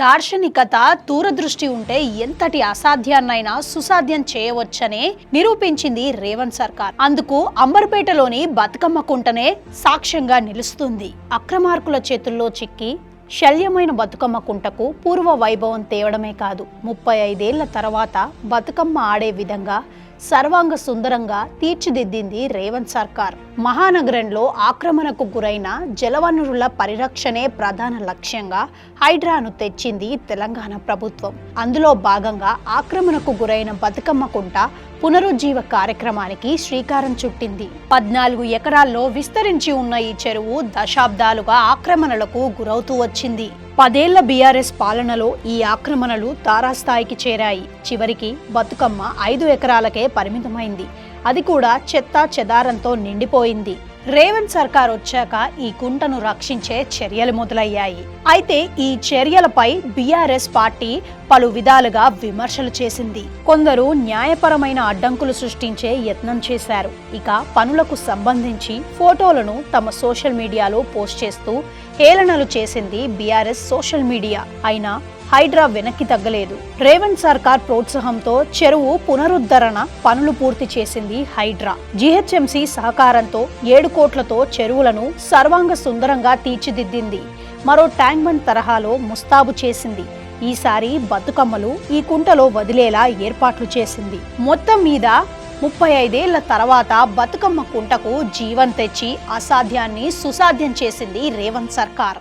దార్శనికత దూరదృష్టి ఉంటే ఎంతటి అసాధ్యాన్నైనా సుసాధ్యం చేయవచ్చనే నిరూపించింది రేవంత్ సర్కార్. అందుకు అంబర్పేటలోని బతుకమ్మ కుంటనే సాక్ష్యంగా నిలుస్తుంది. అక్రమార్కుల చేతుల్లో చిక్కి శల్యమైన బతుకమ్మ కుంటకు పూర్వ వైభవం తేవడమే కాదు. ముప్పై ఐదేళ్ళ తర్వాత బతుకమ్మ ఆడే విధంగా సర్వాంగ సుందరంగా తీర్చిదిద్దింది రేవంత్ సర్కార్. మహానగరంలో ఆక్రమణకు గురైన జలవనరుల పరిరక్షణే ప్రధాన లక్ష్యంగా హైడ్రాను తెచ్చింది తెలంగాణ ప్రభుత్వం. అందులో భాగంగా ఆక్రమణకు గురైన బతుకమ్మ కుంట పునరుజ్జీవ కార్యక్రమానికి శ్రీకారం చుట్టింది. పద్నాలుగు ఎకరాల్లో విస్తరించి ఉన్న ఈ చెరువు దశాబ్దాలుగా ఆక్రమణలకు గురవుతూ వచ్చింది. పదేళ్ళ బీఆర్ఎస్ పాలనలో ఈ ఆక్రమణలు తారాస్థాయికి చేరాయి. చివరికి బతుకమ్మ ఐదు ఎకరాలకే పరిమితమైంది. అది కూడా చెత్త చెదారంతో నిండిపోయింది. రేవంత్ సర్కార్ వచ్చాక ఈ కుంటను రక్షించే చర్యలు మొదలయ్యాయి. అయితే ఈ చర్యలపై బీఆర్ఎస్ పార్టీ పలు విధాలుగా విమర్శలు చేసింది. కొందరు న్యాయపరమైన అడ్డంకులు సృష్టించే యత్నం చేశారు. ఇక పనులకు సంబంధించి ఫోటోలను తమ సోషల్ మీడియాలో పోస్ట్ చేస్తూ హేళనలు చేసింది బీఆర్ఎస్ సోషల్ మీడియా. అయినా హైడ్రా వెనక్కి తగ్గలేదు. రేవంత్ సర్కార్ ప్రోత్సాహంతో చెరువు పునరుద్ధరణ పనులు పూర్తి చేసింది హైడ్రా. జీహెచ్ఎంసీ సహకారంతో ఏడు కోట్లతో చెరువులను సర్వాంగ సుందరంగా తీర్చిదిద్దింది. మరో ట్యాంక్ బండ్ తరహాలో ముస్తాబు చేసింది. ఈసారి బతుకమ్మలు ఈ కుంటలో వదిలేలా ఏర్పాట్లు చేసింది. మొత్తం మీద ముప్పై ఐదేళ్ళ తర్వాత బతుకమ్మ కుంటకు జీవం తెచ్చి అసాధ్యాన్ని సుసాధ్యం చేసింది రేవంత్ సర్కార్.